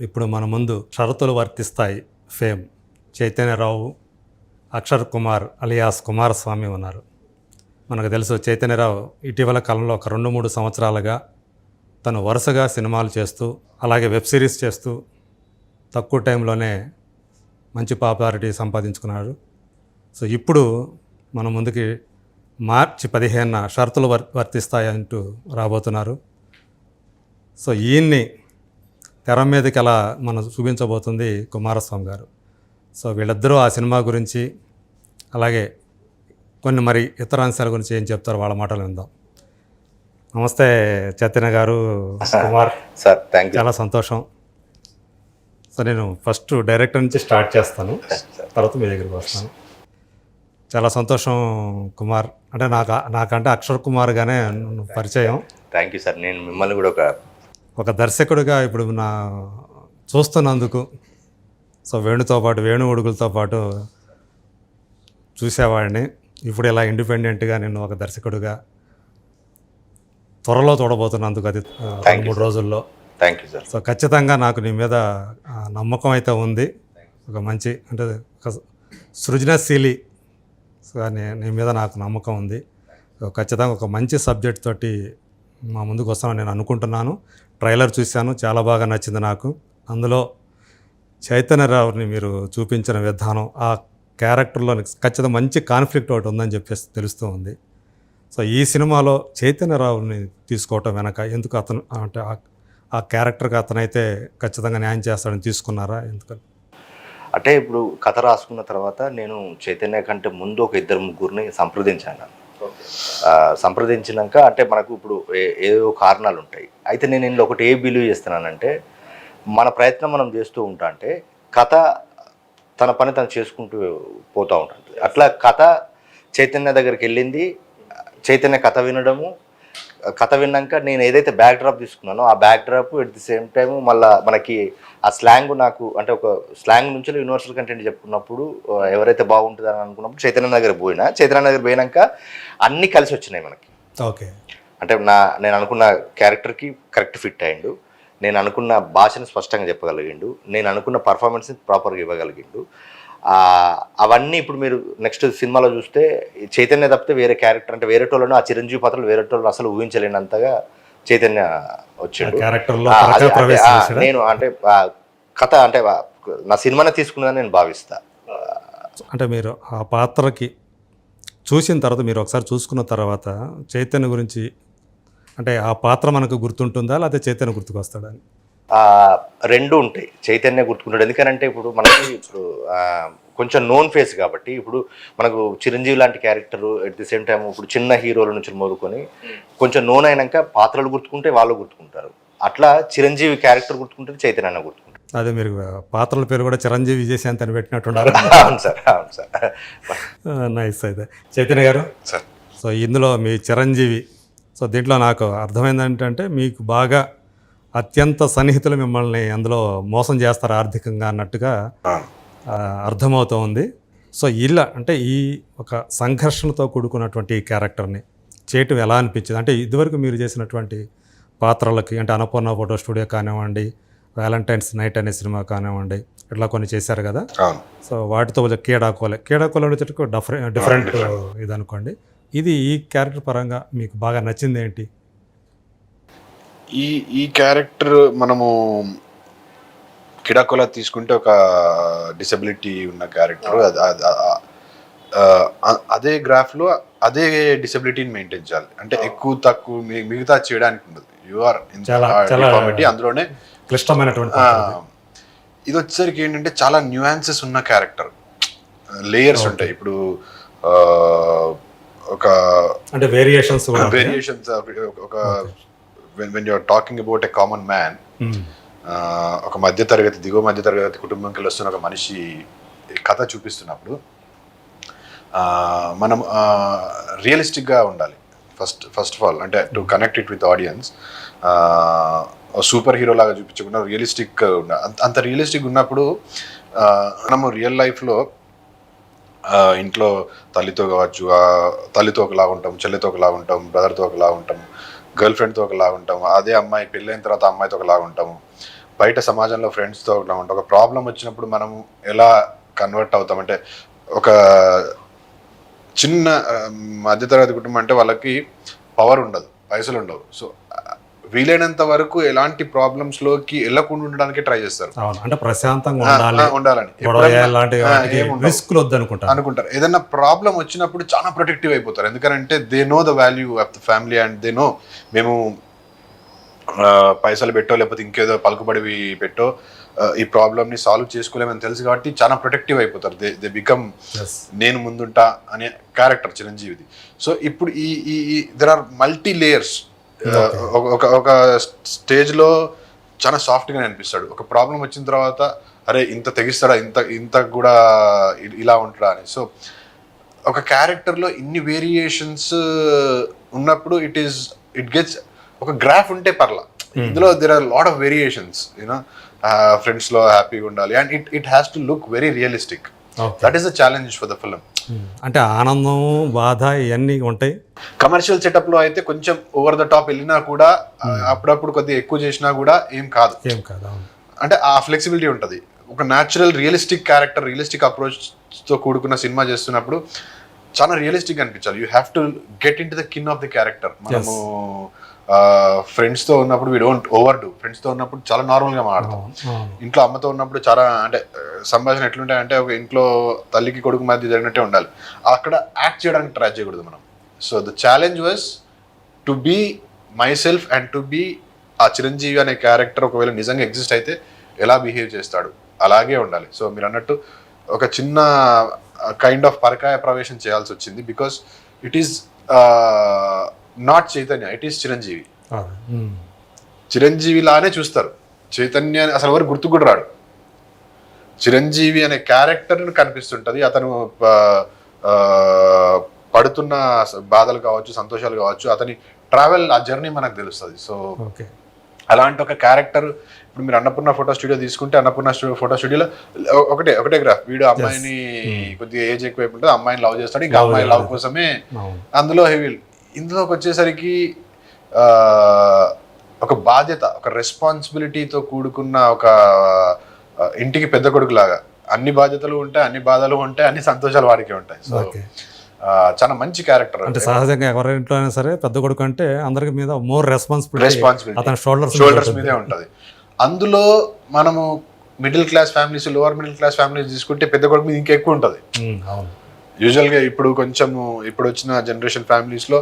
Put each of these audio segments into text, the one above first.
ఇప్పుడు మన ముందు షరతులు వర్తిస్తాయి. ఫేమ్. చైతన్యరావు అక్షర్ కుమార్ అలియాస్ కుమారస్వామి ఉన్నారు. మనకు తెలుసు చైతన్యరావు ఇటీవల కాలంలో ఒక రెండు మూడు సంవత్సరాలుగా తను వరుసగా సినిమాలు చేస్తూ అలాగే వెబ్ సిరీస్ చేస్తూ తక్కువ టైంలోనే మంచి పాపులారిటీ సంపాదించుకున్నాడు. సో ఇప్పుడు మన ముందుకి మార్చి పదిహేనున షరతులు వర్ వర్తిస్తాయంటూ రాబోతున్నారు. సో ఈయన్ని తెర మీదకి ఎలా మనం చూపించబోతుంది కుమారస్వామి గారు. సో వీళ్ళిద్దరూ ఆ సినిమా గురించి అలాగే కొన్ని మరి ఇతర అంశాల గురించి ఏం చెప్తారో వాళ్ళ మాటలు విందాం. నమస్తే చైతన్య గారు కుమార్. సార్ థ్యాంక్ యూ చాలా సంతోషం. సో నేను ఫస్ట్ డైరెక్టర్ నుంచి స్టార్ట్ చేస్తాను. తర్వాత మీ దగ్గరికి వస్తాను. చాలా సంతోషం కుమార్. అంటే నాకు నాకంటే అక్షర్ కుమార్గానే పరిచయం. థ్యాంక్ యూ సార్ నేను మిమ్మల్ని కూడా ఒక ఒక దర్శకుడిగా ఇప్పుడు నా చూస్తున్నందుకు. సో వేణుతో పాటు వేణు ఉడుగులతో పాటు చూసేవాడిని. ఇప్పుడు ఇలా ఇండిపెండెంట్గా నేను ఒక దర్శకుడిగా త్వరలో చూడబోతున్నందుకు అది మూడు రోజుల్లో. థ్యాంక్ యూ సార్ సో ఖచ్చితంగా నాకు నీ మీద నమ్మకం అయితే ఉంది. ఒక మంచి అంటే ఒక సృజనశీలి సో నీ మీద నాకు నమ్మకం ఉంది. ఖచ్చితంగా ఒక మంచి సబ్జెక్ట్ తోటి మా ముందుకు వస్తామని నేను అనుకుంటున్నాను. ట్రైలర్ చూశాను చాలా బాగా నచ్చింది నాకు. అందులో చైతన్యరావుని మీరు చూపించిన విధానం ఆ క్యారెక్టర్లో ఖచ్చితంగా మంచి కాన్ఫ్లిక్ట్ ఒకటి ఉందని చెప్పేసి తెలుస్తూ ఉంది. సో ఈ సినిమాలో చైతన్యరావుని తీసుకోవటం వెనక ఎందుకు అతను అంటే ఆ- క్యారెక్టర్కి అతనైతే ఖచ్చితంగా న్యాయం చేస్తాడని తీసుకున్నారా? ఎందుకని? అంటే ఇప్పుడు కథ రాసుకున్న తర్వాత నేను చైతన్య కంటే ముందు ఒక ఇద్దరు ముగ్గురిని సంప్రదించాను. సంప్రదించినాక అంటే మనకు ఇప్పుడు ఏ- కారణాలు ఉంటాయి. అయితే నేను ఇందులో ఒకటి ఏ బిలీవ్ చేస్తున్నానంటే మన ప్రయత్నం మనం చేస్తూ ఉంటా అంటే కథ తన పని తను చేసుకుంటూ పోతూ ఉంటుంది అట్లా కథ చైతన్య దగ్గరికి వెళ్ళింది చైతన్య కథ వినడము కథ విన్నాక నేను ఏదైతే బ్యాక్ డ్రాప్ తీసుకున్నానో ఆ backdrop at the same time మళ్ళీ మనకి ఆ స్లాంగ్ నాకు అంటే ఒక స్లాంగ్ నుంచి యూనివర్సల్ కంటెంట్ చెప్పుకున్నప్పుడు ఎవరైతే బాగుంటుందని అనుకున్నప్పుడు చైతన్య దగ్గర పోయినా. చైతన్య దగ్గర పోయినాక అన్నీ కలిసి వచ్చినాయి మనకి. ఓకే. అంటే నా నేను అనుకున్న క్యారెక్టర్కి కరెక్ట్ ఫిట్ అయ్యిండు. నేను అనుకున్న భాషను స్పష్టంగా చెప్పగలిగిండు. నేను అనుకున్న పర్ఫార్మెన్స్ని ప్రాపర్గా ఇవ్వగలిగిండు. అవన్నీ ఇప్పుడు మీరు నెక్స్ట్ సినిమాలో చూస్తే చైతన్య తప్పితే వేరే క్యారెక్టర్ అంటే వేరే టోళ్ళను ఆ చిరంజీవి పాత్రలు వేరే టోళ్ళను అసలు ఊహించలేనంతగా చైతన్య వచ్చిండు? నేను అంటే కథ అంటే నా సినిమానే తీసుకున్నదని నేను భావిస్తా. అంటే మీరు ఆ పాత్రకి చూసిన తర్వాత మీరు ఒకసారి చూసుకున్న తర్వాత చైతన్య గురించి అంటే ఆ పాత్ర మనకు గుర్తుంటుందా లేకపోతే చైతన్య గుర్తుకొస్తాడా అని? ఆ, రెండు ఉంటాయి. చైతన్య గుర్తుకుంటాడు. ఎందుకనంటే ఇప్పుడు మనకి ఇప్పుడు ఆ, కొంచెం నోన్ ఫేస్ కాబట్టి ఇప్పుడు మనకు చిరంజీవి లాంటి character at the same time ఇప్పుడు చిన్న హీరోల నుంచి మొదలుకొని కొంచెం నోన్ అయినాక పాత్రలు గుర్తుకుంటే వాళ్ళు గుర్తుకుంటారు. అట్లా చిరంజీవి క్యారెక్టర్ గుర్తుకుంటే చైతన్య అన్న గుర్తుకుంటారు అదే మీరు పాత్రల పేరు కూడా చిరంజీవి విజయశాంతి అని పెట్టినట్టున్నారు. అవును సార్ అవును సార్. నైస్ అయితే. చైతన్య గారు? సార్. సో ఇందులో మీ చిరంజీవి సో దీంట్లో నాకు అర్థమైంది ఏంటంటే మీకు బాగా అత్యంత సన్నిహితులు మిమ్మల్ని అందులో మోసం చేస్తారు ఆర్థికంగా అన్నట్టుగా అర్థమవుతోంది సో ఇలా అంటే ఈ ఒక సంఘర్షణతో కూడుకున్నటువంటి ఈ క్యారెక్టర్ని చేయటం ఎలా అనిపించింది? అంటే ఇదివరకు మీరు చేసినటువంటి పాత్రలకి అంటే అన్నపూర్ణ ఫోటో స్టూడియో కానివ్వండి వ్యాలంటైన్స్ నైట్ అనే సినిమా కానివ్వండి ఇట్లా కొన్ని చేశారు కదా? సో వాటితో కొంచెం కీడాకోలే కీడాకోలే వచ్చేటప్పుడు డిఫరెంట్ డిఫరెంట్ ఇది అనుకోండి ఇది ఈ క్యారెక్టర్ పరంగా మీకు బాగా నచ్చింది ఏంటి ఈ ఈ క్యారెక్టర్ మనము కిడాకోలా తీసుకుంటే ఒక డిసబిలిటీ ఉన్న క్యారెక్టర్ అదే గ్రాఫ్లో అదే డిసబిలిటీని మెయింటైన్ చేయాలి. అంటే ఎక్కువ తక్కువ మిగతా చేయడానికి ఉండదు. యు ఆర్ చాలా- చాలా- కామెడీ అందులోనే క్లిష్టమైనటువంటి ఇది. వచ్చేసరికి ఏంటంటే చాలా న్యూయాన్సెస్ ఉన్న క్యారెక్టర్ లేయర్స్ ఉంటాయి. ఇప్పుడు ఒక అంటే వేరియేషన్స్? వేరియేషన్స్ ఒక when you're talking about a common man. ఒక మధ్య తరగతి దిగువ మధ్య తరగతి కుటుంబంకి వస్తున్న ఒక మనిషి కథ చూపిస్తున్నప్పుడు మనం రియలిస్టిక్గా ఉండాలి ఫస్ట్ ఫస్ట్ ఆఫ్ ఆల్ అంటే to connect it with audience superhero లాగా చూపించకుండా రియలిస్టిక్ అంత రియలిస్టిక్ ఉన్నప్పుడు మనము రియల్ లైఫ్లో ఇంట్లో తల్లితో కావచ్చు తల్లితో ఒకలా ఉంటాం చెల్లితో ఒకలా ఉంటాం బ్రదర్తో ఒకలా ఉంటాం గర్ల్ ఫ్రెండ్తో ఒకలాగా ఉంటాం అదే అమ్మాయి పెళ్ళైన తర్వాత అమ్మాయితో ఒకలాగా ఉంటాము. బయట సమాజంలో ఫ్రెండ్స్తో ఒకలా ఉంటాం ఒక ప్రాబ్లం వచ్చినప్పుడు మనం ఎలా కన్వర్ట్ అవుతాం? అంటే ఒక చిన్న మధ్యతరగతి కుటుంబం అంటే వాళ్ళకి పవర్ ఉండదు పైసలు ఉండవు. సో వీలైనంత వరకు ఎలాంటి ప్రాబ్లమ్స్లోకి వెళ్ళకుండా ఉండడానికి ట్రై చేస్తారు. అంటే ప్రశాంతంగా ఉండాలని. అనుకుంటారు. ఏదైనా ప్రాబ్లం వచ్చినప్పుడు చాలా ప్రొటెక్టివ్ అయిపోతారు. ఎందుకంటే they know the value of the family and they know మేము పైసలు పెట్టో లేకపోతే ఇంకేదో పలుకుబడి పెట్టో ఈ ప్రాబ్లమ్ని సాల్వ్ చేసుకోలేమని తెలుసు కాబట్టి చాలా ప్రొటెక్టివ్ అయిపోతారు. దే దే బికమ్ నేను ముందుంటా అనే క్యారెక్టర్ చిరంజీవిది. సో ఇప్పుడు ఈ ఈ దెర్ ఆర్ మల్టీ లేయర్స్ ఒక ఒక స్టేజ్లో చాలా సాఫ్ట్గా అనిపిస్తాడు. ఒక ప్రాబ్లం వచ్చిన తర్వాత అరే ఇంత తెగిస్తాడా? ఇంత ఇంత కూడా ఇలా ఉంటాడా? అని. సో ఒక క్యారెక్టర్లో ఇన్ని వేరియేషన్స్ ఉన్నప్పుడు ఇట్ ఈస్ ఇట్ గెట్స్ ఒక గ్రాఫ్ ఉంటే పర్లా. ఇందులో there are lot of variations you know ఫ్రెండ్స్లో హ్యాపీగా ఉండాలి. And it it has to look very realistic that is the challenge for the film అంటే ఆనందం బాధ ఇవన్నీ ఉంటాయి. కమర్షియల్ సెటప్లో అయితే కొంచెం ఓవర్ ద టాప్ వెళ్ళినా కూడా ఆ, అప్పుడప్పుడు కొద్దిగా ఎక్కువ చేసినా కూడా ఏం కాదు. ఏం కాదు అంటే ఆ ఫ్లెక్సిబిలిటీ ఉంటుంది. ఒక న్యాచురల్ రియలిస్టిక్ క్యారెక్టర్ రియలిస్టిక్ అప్రోచ్తో కూడుకున్న సినిమా చేస్తున్నప్పుడు చాలా రియలిస్టిక్ అనిపించాలి. You have to get into the skin of the character మనము ఫ్రెండ్స్తో ఉన్నప్పుడు వీ డోంట్ ఓవర్ డూ ఫ్రెండ్స్తో ఉన్నప్పుడు చాలా నార్మల్గా మాట్లాడతాం. ఇంట్లో అమ్మతో ఉన్నప్పుడు చాలా అంటే సంభాషణ ఎట్లుంటాయంటే ఒక ఇంట్లో తల్లికి కొడుకు మధ్య జరిగినట్టే ఉండాలి. అక్కడ యాక్ట్ చేయడానికి ట్రై చేయకూడదు మనం. So the challenge was to be myself and to be ఆ చిరంజీవి అనే క్యారెక్టర్ ఒకవేళ నిజంగా ఎగ్జిస్ట్ అయితే ఎలా బిహేవ్ చేస్తాడు? అలాగే ఉండాలి. సో మీరు అన్నట్టు ఒక చిన్న కైండ్ ఆఫ్ పరకాయ ప్రవేశం చేయాల్సి వచ్చింది because it is not Chaitanya it is Chiranjeevi. Chiranjeevi లానే చూస్తారు. చైతన్య అసలు ఎవరు గుర్తు కూడా రాడు. చిరంజీవి అనే క్యారెక్టర్ కనిపిస్తుంటది. అతను పడుతున్న బాధలు కావచ్చు సంతోషాలు కావచ్చు అతని ట్రావెల్ ఆ జర్నీ మనకు తెలుస్తుంది. సో అలాంటి ఒక క్యారెక్టర్ ఇప్పుడు మీరు అన్నపూర్ణ ఫోటో స్టూడియో తీసుకుంటే అన్నపూర్ణ స్టూడియో ఫోటో స్టూడియోలో ఒకటే ఒకటే గ్రాఫ్ వీడు అమ్మాయిని కొద్దిగా ఏజ్ ఎక్కువ ఉంటుంది అమ్మాయిని లవ్ చేస్తాడు ఇంకా అమ్మాయి లవ్. కోసమే అందులో హెవీ ఇందులోకి వచ్చేసరికి ఆ, ఒక బాధ్యత ఒక రెస్పాన్సిబిలిటీతో కూడుకున్న ఒక ఇంటికి పెద్ద కొడుకు లాగా అన్ని బాధ్యతలు ఉంటాయి అన్ని బాధలు ఉంటాయి అన్ని సంతోషాలు వాడికి ఉంటాయి. సో చాలా మంచి క్యారెక్టర్ అంటే సహజంగా ఎవరి ఇంట్లో అయినా సరే పెద్ద కొడుకు అంటే అందరికి మీద మోర్ రెస్పాన్సిబిలిటీ రెస్పాన్సిబిలిటీ అతని షోల్డర్స్ షోల్డర్స్ మీదే ఉంటది. అందులో మనము middle class families lower middle class families తీసుకుంటే పెద్ద కొడుకు మీద ఇంకా ఎక్కువ ఉంటుంది అవును. యూజువల్గా ఇప్పుడు కొంచెం ఇప్పుడు వచ్చిన జనరేషన్ ఫ్యామిలీస్లో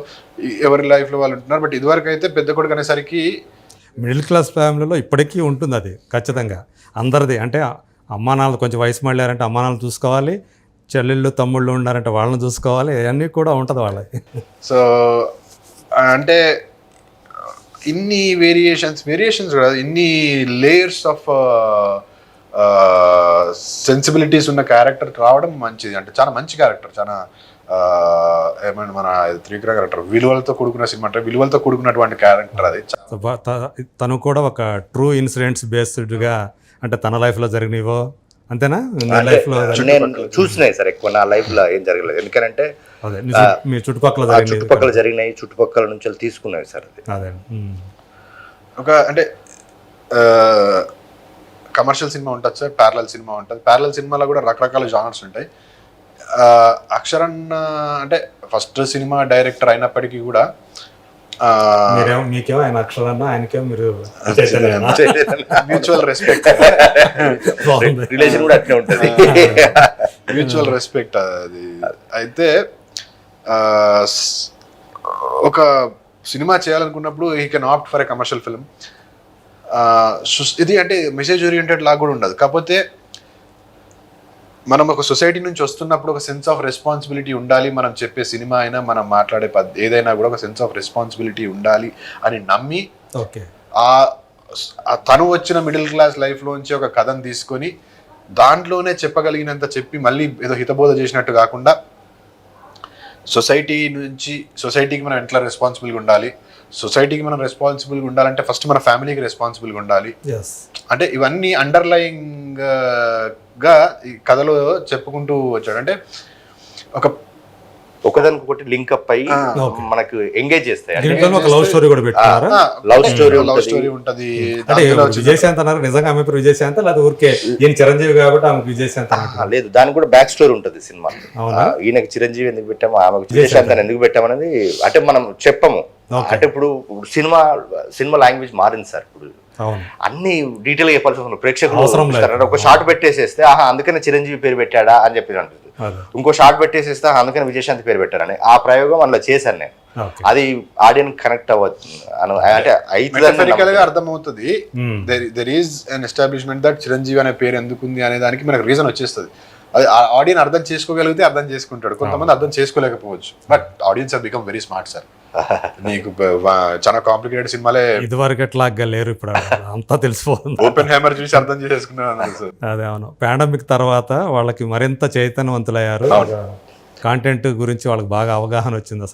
ఎవరి లైఫ్లో వాళ్ళు ఉంటున్నారు బట్ ఇదివరకు అయితే పెద్ద కొడుకు అనేసరికి మిడిల్ క్లాస్ ఫ్యామిలీలో ఇప్పటికీ ఉంటుంది అది ఖచ్చితంగా. అందరిది అంటే అమ్మా నాన్నలు కొంచెం వయసు మళ్ళారంటే అమ్మా నాన్నలు చూసుకోవాలి చెల్లెళ్ళు తమ్ముళ్ళు ఉన్నారంటే వాళ్ళని చూసుకోవాలి ఇవన్నీ కూడా ఉంటుంది వాళ్ళకి సో అంటే ఇన్ని వేరియేషన్స్ వేరియేషన్స్ కూడా ఇన్ని లేయర్స్ ఆఫ్ సెన్సిబిలిటీస్ ఉన్న క్యారెక్టర్ రావడం మంచిది. అంటే చాలా మంచి క్యారెక్టర్ చాలా ఆ, ఏమైనా మన త్రికర క్యారెక్టర్ విలువలతో కూడుకున్న సినిమా అంటే విలువలతో కూడుకున్నటువంటి క్యారెక్టర్ అది. తను కూడా ఒక ట్రూ ఇన్సిడెంట్స్ బేస్డ్గా అంటే తన లైఫ్లో జరిగినవో అంతేనా? లైఫ్లో నేను చూసినాయి సార్ ఎక్కువ నా లైఫ్లో ఏం జరగలేదు. ఎందుకంటే మీ చుట్టుపక్కల చుట్టుపక్కల జరిగినాయి చుట్టుపక్కల నుంచి తీసుకున్నాయి సార్ అది. అదే ఉమ్. ఒక అంటే కమర్షియల్ సినిమా ఉంటుంది సార్ ప్యారలల్ సినిమా ఉంటుంది. ప్యారలల్ సినిమాలో కూడా రకరకాల జానర్స్ ఉంటాయి. ఆ, అక్షరన్ అంటే ఫస్ట్ సినిమా డైరెక్టర్ అయినప్పటికీ కూడా మీకేమో ఆయన అక్షరాన్న ఆయనకేమో మీరు? Mutual respect. రిలేషన్ కూడా అట్లే ఉంటుంది. మ్యూచువల్ రెస్పెక్ట్ అది. అయితే ఒక సినిమా చేయాలనుకున్నప్పుడు ఈ can opt for a commercial film ఇది అంటే మెసేజ్ ఓరియంటెడ్ లాగా కూడా ఉండదు. కాకపోతే మనం ఒక సొసైటీ నుంచి వస్తున్నప్పుడు ఒక సెన్స్ ఆఫ్ రెస్పాన్సిబిలిటీ ఉండాలి మనం చెప్పే సినిమా అయినా మనం మాట్లాడే ఏదైనా కూడా ఒక సెన్స్ ఆఫ్ రెస్పాన్సిబిలిటీ ఉండాలి అని నమ్మి ఓకే. ఆ ఆ తను వచ్చిన మిడిల్ క్లాస్ లైఫ్లోంచి ఒక కథను తీసుకొని దాంట్లోనే చెప్పగలిగినంత చెప్పి మళ్ళీ ఏదో హితబోధ చేసినట్టు కాకుండా సొసైటీ నుంచి సొసైటీకి మనం ఎట్లా రెస్పాన్సిబుల్గా ఉండాలి సొసైటీకి మనం రెస్పాన్సిబుల్గా ఉండాలంటే ఫస్ట్ మన ఫ్యామిలీకి రెస్పాన్సిబుల్గా ఉండాలి. అంటే ఇవన్నీ అండర్లయింగ్గా ఈ కథలో చెప్పుకుంటూ వచ్చాడు. అంటే ఒక ఒకదానికొకటి లింక్ అప్ అయ్యి. మనకు ఎంగేజ్ చేస్తాయి. అంటే దీంట్లో ఒక లవ్ స్టోరీ కూడా లవ్ స్టోరీ లవ్. స్టోరీ ఉంటది. అంటే అందులో వచ్చి- విజయశాంత్ అన్నారు. నిజంగా ఆమె పేరు విజయశాంత్? లేదా ఊరికే ఈయన చిరంజీవి కాబట్టి ఆమెకు విజయశాంత్ లేదు దానికి కూడా బ్యాక్ స్టోరీ ఉంటుంది సినిమా. ఈయనకి చిరంజీవి ఎందుకు పెట్టాము ఆమెకు విజయశాంత్. ఎందుకు పెట్టామనేది అంటే మనం చెప్పము. అంటే ఇప్పుడు సినిమా సినిమా లాంగ్వేజ్ మారింది సార్ ఇప్పుడు. అవును. అన్ని డీటెయిల్గా చెప్పాల్సి వస్తుంది ప్రేక్షకులు ఒక షార్ట్ పెట్టేసేస్తే ఆహా అందుకనే చిరంజీవి పేరు పెట్టాడా? అని చెప్పి అంటుంది. ఇంకో షార్ట్ పెట్టేసేస్తే "ఆహా, అందుకనే విజయశాంతి పేరు పెట్టారని ఆ ప్రయోగం అందులో చేశాను నేను. ఓకే. అది ఆడియన్స్ కనెక్ట్ అంటే అవుతుంది అర్థమవుతుంది. There is an establishment that Chiranjeevi అనే పేరు ఎందుకుంది అనే దానికి మనకు రీజన్ వచ్చేస్తుంది. అది ఆడియన్స్ అర్థం చేసుకోగలిగితే అర్థం చేసుకుంటాడు. కొంతమంది అర్థం చేసుకోలేకపోవచ్చు. But audience become very smart sir నీకు చాలా కాంప్లికేటెడ్ సినిమాలే ఇదివరకు ఎట్లాగా లేరు ఇప్పుడు. అంతా తెలిసిపోతుంది. ఓపెన్ హ్యామర్ చూసి అర్థం చేసుకున్నాను అదే అవును. పాండమిక్ తర్వాత వాళ్ళకి మరింత చైతన్యవంతులయ్యారు. కాంటెంట్ గురించి వాళ్ళకి బాగా అవగాహన వచ్చింది అసలు.